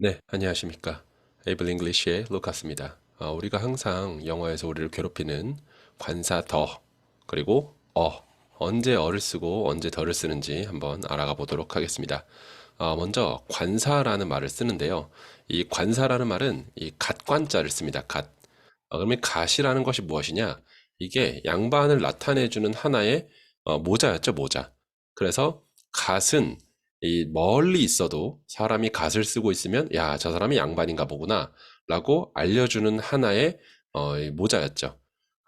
네, 안녕하십니까. 에이블 잉글리시의 루카스입니다. 아, 우리가 항상 영어에서 우리를 괴롭히는 관사 더, 그리고 어, 언제 어를 쓰고 언제 더를 쓰는지 한번 알아가 보도록 하겠습니다. 아, 먼저 관사라는 말을 쓰는데요. 이 관사라는 말은 이 갓관자를 씁니다. 갓. 아, 그러면 갓이라는 것이 무엇이냐? 이게 양반을 나타내주는 하나의 어, 모자였죠, 모자. 그래서 갓은 이 멀리 있어도 사람이 갓을 쓰고 있으면 야, 저 사람이 양반인가 보구나 라고 알려주는 하나의 어, 이 모자였죠.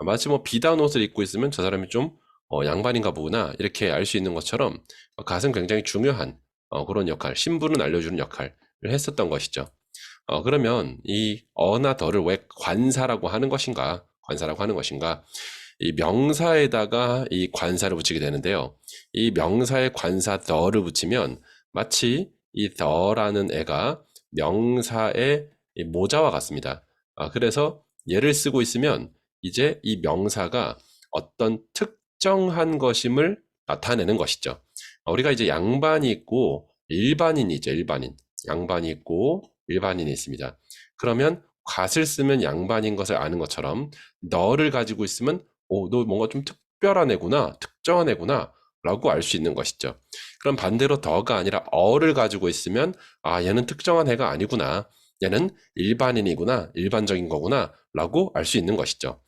마치 뭐 비단 옷을 입고 있으면 저 사람이 좀 어, 양반인가 보구나 이렇게 알 수 있는 것처럼 어, 갓은 굉장히 중요한 어, 그런 역할, 신분을 알려주는 역할을 했었던 것이죠. 어, 그러면 이 어나 더를 왜 관사라고 하는 것인가? 관사라고 하는 것인가? 이 명사에다가 이 관사를 붙이게 되는데요. 이 명사에 관사 더를 붙이면 마치 이 더라는 애가 명사의 이 모자와 같습니다. 아, 그래서 얘를 쓰고 있으면 이제 이 명사가 어떤 특정한 것임을 나타내는 것이죠. 어, 우리가 이제 양반이 있고 일반인이죠, 일반인. 양반이 있고 일반인이 있습니다. 그러면 갓을 쓰면 양반인 것을 아는 것처럼 너를 가지고 있으면 오, 너 뭔가 좀 특별한 애구나, 특정한 애구나, 라고 알 수 있는 것이죠. 그럼 반대로 더가 아니라 어를 가지고 있으면 아, 얘는 특정한 애가 아니구나. 얘는 일반인이구나, 일반적인 거구나, 라고 알 수 있는 것이죠.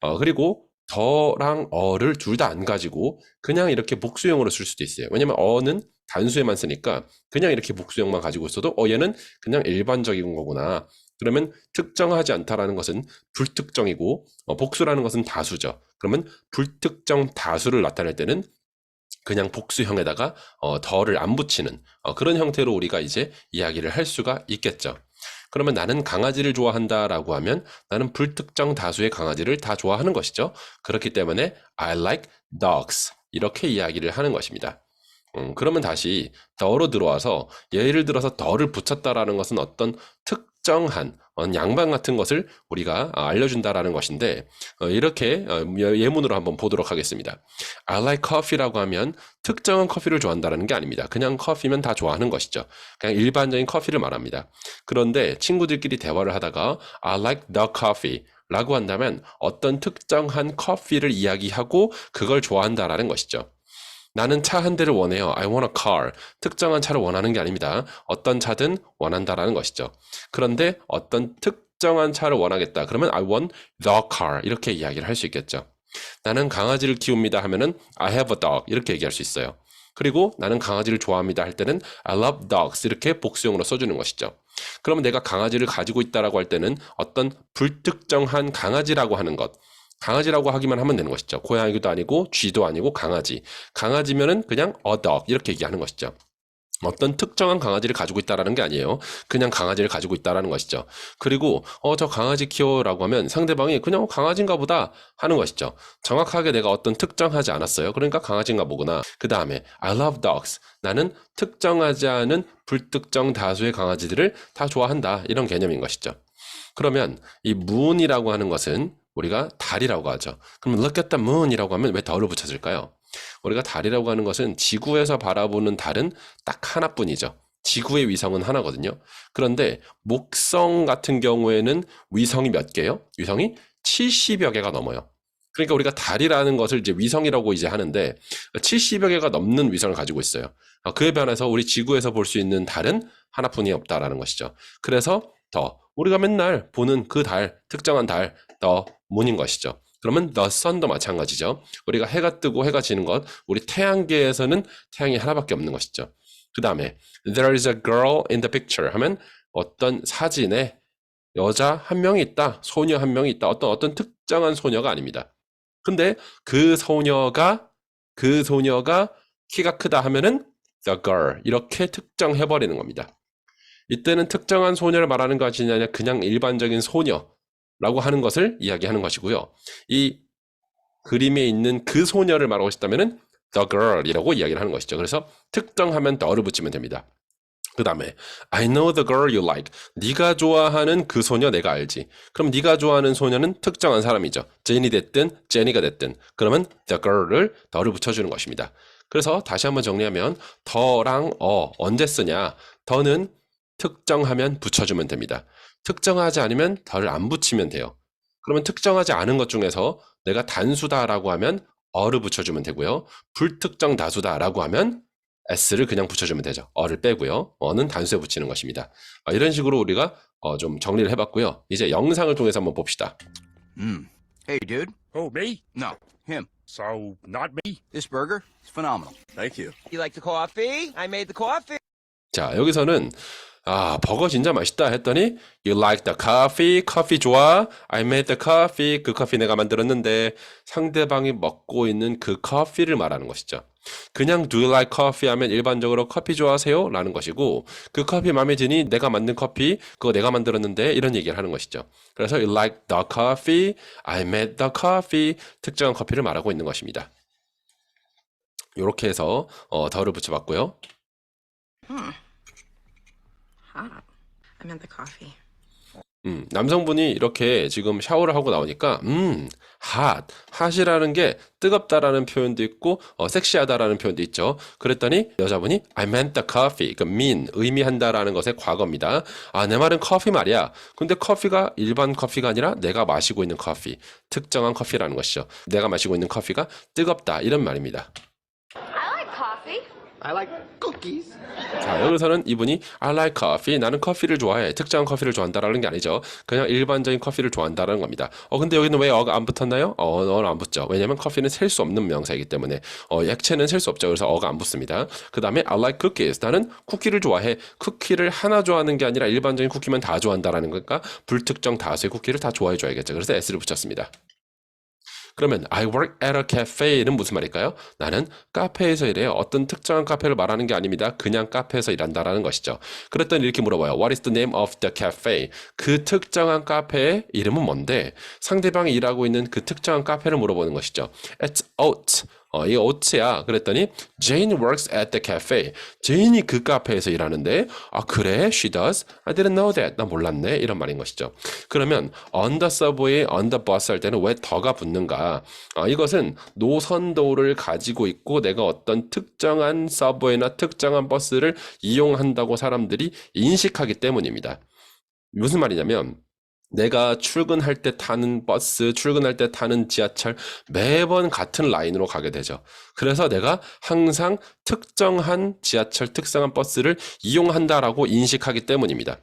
어, 그리고 더랑 어를 둘 다 안 가지고 그냥 이렇게 복수형으로 쓸 수도 있어요. 왜냐면 어는 단수에만 쓰니까 그냥 이렇게 복수형만 가지고 있어도 어 얘는 그냥 일반적인 거구나. 그러면 특정하지 않다라는 것은 불특정이고 어, 복수라는 것은 다수죠. 그러면 불특정 다수를 나타낼 때는 그냥 복수형에다가 어, 더를 안 붙이는 어, 그런 형태로 우리가 이제 이야기를 할 수가 있겠죠. 그러면 나는 강아지를 좋아한다라고 하면 나는 불특정 다수의 강아지를 다 좋아하는 것이죠. 그렇기 때문에 I like dogs 이렇게 이야기를 하는 것입니다. 음, 그러면 다시 더로 들어와서 예를 들어서 더를 붙였다라는 것은 어떤 특 정한 어떤 양반 같은 것을 우리가 아, 알려준다라는 것인데 어, 이렇게 어, 예문으로 한번 보도록 하겠습니다. I like coffee라고 하면 특정한 커피를 좋아한다는 게 아닙니다. 그냥 커피면 다 좋아하는 것이죠. 그냥 일반적인 커피를 말합니다. 그런데 친구들끼리 대화를 하다가 I like the coffee 라고 한다면 어떤 특정한 커피를 이야기하고 그걸 좋아한다라는 것이죠. 나는 차 한 대를 원해요. I want a car. 특정한 차를 원하는 게 아닙니다. 어떤 차든 원한다라는 것이죠. 그런데 어떤 특정한 차를 원하겠다. 그러면 I want the car. 이렇게 이야기를 할 수 있겠죠. 나는 강아지를 키웁니다 하면은 I have a dog. 이렇게 얘기할 수 있어요. 그리고 나는 강아지를 좋아합니다 할 때는 I love dogs. 이렇게 복수형으로 써주는 것이죠. 그러면 내가 강아지를 가지고 있다라고 할 때는 어떤 불특정한 강아지라고 하는 것, 강아지라고 하기만 하면 되는 것이죠. 고양이도 아니고 쥐도 아니고 강아지. 강아지면은 그냥 a dog 이렇게 얘기하는 것이죠. 어떤 특정한 강아지를 가지고 있다라는 게 아니에요. 그냥 강아지를 가지고 있다라는 것이죠. 그리고 어 저 강아지 키워라고 하면 상대방이 그냥 강아지인가 보다 하는 것이죠. 정확하게 내가 어떤 특정하지 않았어요. 그러니까 강아지인가 보구나. 그 다음에 I love dogs. 나는 특정하지 않은 불특정 다수의 강아지들을 다 좋아한다. 이런 개념인 것이죠. 그러면 이 moon이라고 하는 것은 우리가 달이라고 하죠. 그럼 look at the moon이라고 하면 왜 더를 붙여질까요? 우리가 달이라고 하는 것은 지구에서 바라보는 달은 딱 하나뿐이죠. 지구의 위성은 하나거든요. 그런데 목성 같은 경우에는 위성이 몇 개요? 위성이 70여 개가 넘어요. 그러니까 우리가 달이라는 것을 이제 위성이라고 이제 하는데 70여 개가 넘는 위성을 가지고 있어요. 그에 반해서 우리 지구에서 볼 수 있는 달은 하나뿐이 없다라는 것이죠. 그래서 더 우리가 맨날 보는 그 달, 특정한 달, 더 문인 것이죠. 그러면 the sun도 마찬가지죠. 우리가 해가 뜨고 해가 지는 것, 우리 태양계에서는 태양이 하나밖에 없는 것이죠. 그 다음에 there is a girl in the picture 하면 어떤 사진에 여자 한 명이 있다, 소녀 한 명이 있다, 어떤 어떤 특정한 소녀가 아닙니다. 근데 그 소녀가 그 소녀가 키가 크다 하면은 the girl 이렇게 특정해 버리는 겁니다. 이때는 특정한 소녀를 말하는 것이 아니라 그냥 일반적인 소녀 라고 하는 것을 이야기하는 것이고요. 이 그림에 있는 그 소녀를 말하고 싶다면은 the girl이라고 이야기를 하는 것이죠. 그래서 특정하면 the를 붙이면 됩니다. 그 다음에 I know the girl you like. 네가 좋아하는 그 소녀 내가 알지. 그럼 네가 좋아하는 소녀는 특정한 사람이죠. 제니 됐든 제니가 됐든 그러면 the girl을 더를 붙여주는 것입니다. 그래서 다시 한번 정리하면 더랑 어 언제 쓰냐? 더는 특정하면 붙여주면 됩니다. 특정하지 않으면 덜 안 붙이면 돼요. 그러면 특정하지 않은 것 중에서 내가 단수다라고 하면 어를 붙여주면 되고요. 불특정 다수다라고 하면 s를 그냥 붙여주면 되죠. 어를 빼고요. 어는 단수에 붙이는 것입니다. 아, 이런 식으로 우리가 어, 좀 정리를 해봤고요. 이제 영상을 통해서 한번 봅시다. Mm. Hey, dude. Oh, me? No, him. So, not me? This burger is phenomenal. Thank you. You like the coffee? I made the coffee. 자, 여기서는 아, 버거 진짜 맛있다 했더니 You like the coffee? 커피 좋아? I made the coffee. 그 커피 내가 만들었는데 상대방이 먹고 있는 그 커피를 말하는 것이죠. 그냥 Do you like coffee 하면 일반적으로 커피 좋아하세요? 라는 것이고 그 커피 마음에 드니 내가 만든 커피 그거 내가 만들었는데 이런 얘기를 하는 것이죠. 그래서 You like the coffee? I made the coffee. 특정한 커피를 말하고 있는 것입니다. 이렇게 해서 어, 더를 붙여봤고요. I meant the coffee. 음, 남성분이 이렇게 지금 샤워를 하고 나오니까, 음, hot. hot이라는 게 뜨겁다라는 표현도 있고, 어, 섹시하다라는 표현도 있죠. 그랬더니 여자분이 I meant the coffee. 그 mean, 의미한다라는 것의 과거입니다. 아, 내 말은 커피 말이야. 근데 커피가 일반 커피가 아니라 내가 마시고 있는 커피. 특정한 커피라는 것이죠. 내가 마시고 있는 커피가 뜨겁다. 이런 말입니다. I like cookies. 자, 여기서는 이분이 I like coffee. 나는 커피를 좋아해. 특정한 커피를 좋아한다라는 게 아니죠. 그냥 일반적인 커피를 좋아한다라는 겁니다. 어, 근데 여기는 왜 어가 안 붙었나요? 어, 어는 안 붙죠. 왜냐면 커피는 셀 수 없는 명사이기 때문에. 어, 액체는 셀 수 없죠. 그래서 어가 안 붙습니다. 그 다음에 I like cookies. 나는 쿠키를 좋아해. 쿠키를 하나 좋아하는 게 아니라 일반적인 쿠키만 다 좋아한다라는 거니까 불특정 다수의 쿠키를 다 좋아해 줘야겠죠. 그래서 S를 붙였습니다. 그러면 I work at a cafe는 무슨 말일까요? 나는 카페에서 일해요. 어떤 특정한 카페를 말하는 게 아닙니다. 그냥 카페에서 일한다라는 것이죠. 그랬더니 이렇게 물어봐요. What is the name of the cafe? 그 특정한 카페의 이름은 뭔데? 상대방이 일하고 있는 그 특정한 카페를 물어보는 것이죠. It's Oat. 어, 이 오츠야. 그랬더니 Jane works at the cafe. 제인이 그 카페에서 일하는데 아 그래? She does? I didn't know that. 나 몰랐네. 이런 말인 것이죠. 그러면 on the subway, on the bus 할 때는 왜 더가 붙는가? 아, 이것은 노선도를 가지고 있고 내가 어떤 특정한 서브웨이나 특정한 버스를 이용한다고 사람들이 인식하기 때문입니다. 무슨 말이냐면 내가 출근할 때 타는 버스, 출근할 때 타는 지하철 매번 같은 라인으로 가게 되죠. 그래서 내가 항상 특정한 지하철, 특정한 버스를 이용한다라고 인식하기 때문입니다.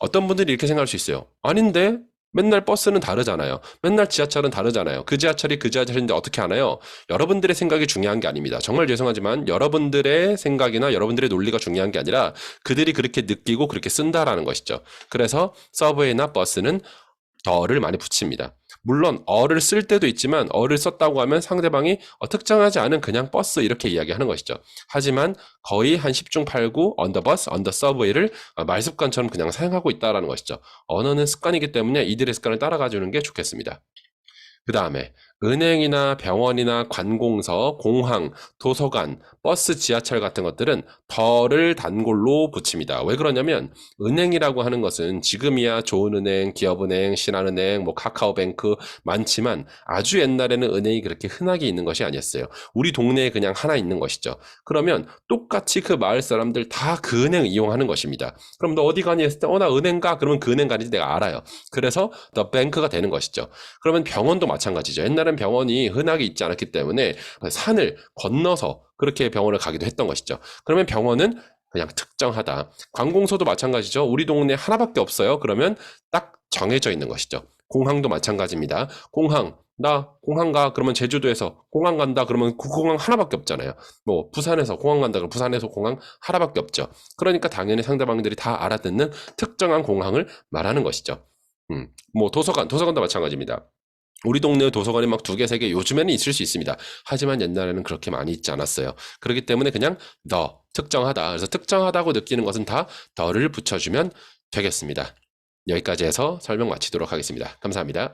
어떤 분들이 이렇게 생각할 수 있어요. 아닌데? 맨날 버스는 다르잖아요. 맨날 지하철은 다르잖아요. 그 지하철이 그 지하철인데 어떻게 하나요? 여러분들의 생각이 중요한 게 아닙니다. 정말 죄송하지만 여러분들의 생각이나 여러분들의 논리가 중요한 게 아니라 그들이 그렇게 느끼고 그렇게 쓴다라는 것이죠. 그래서 서브웨이나 버스는 더를 많이 붙입니다. 물론 어를 쓸 때도 있지만 어를 썼다고 하면 상대방이 어, 특정하지 않은 그냥 버스 이렇게 이야기하는 것이죠. 하지만 거의 한 10중 8구 언더 버스, 언더 서브웨이를 어, 말습관처럼 그냥 사용하고 있다라는 것이죠. 언어는 습관이기 때문에 이들의 습관을 따라가 주는 게 좋겠습니다. 그 다음에 은행이나 병원이나 관공서, 공항, 도서관, 버스, 지하철 같은 것들은 덜을 단골로 붙입니다. 왜 그러냐면 은행이라고 하는 것은 지금이야 좋은 은행, 기업은행, 신한은행, 뭐 카카오뱅크 많지만 아주 옛날에는 은행이 그렇게 흔하게 있는 것이 아니었어요. 우리 동네에 그냥 하나 있는 것이죠. 그러면 똑같이 그 마을 사람들 다 그 은행 이용하는 것입니다. 그럼 너 어디 가니 했을 때, 어, 나 은행 가. 그러면 그 은행 가는지 내가 알아요. 그래서 더 뱅크가 되는 것이죠. 그러면 병원도 마찬가지죠. 옛날 엔 병원이 흔하게 있지 않았기 때문에 산을 건너서 그렇게 병원을 가기도 했던 것이죠. 그러면 병원은 그냥 특정하다. 관공서도 마찬가지죠. 우리 동네 하나밖에 없어요. 그러면 딱 정해져 있는 것이죠. 공항도 마찬가지입니다. 공항, 나 공항 가 그러면 제주도에서 공항 간다 그러면 그 공항 하나밖에 없잖아요. 뭐 부산에서 공항 간다 그러면 부산에서 공항 하나밖에 없죠. 그러니까 당연히 상대방들이 다 알아듣는 특정한 공항을 말하는 것이죠. 음, 뭐 도서관, 도서관도 마찬가지입니다. 우리 동네 도서관이 막두 개, 세 개 요즘에는 있을 수 있습니다. 하지만 옛날에는 그렇게 많이 있지 않았어요. 그렇기 때문에 그냥 더 특정하다. 그래서 특정하다고 느끼는 것은 다 더를 붙여주면 되겠습니다. 여기까지 해서 설명 마치도록 하겠습니다. 감사합니다.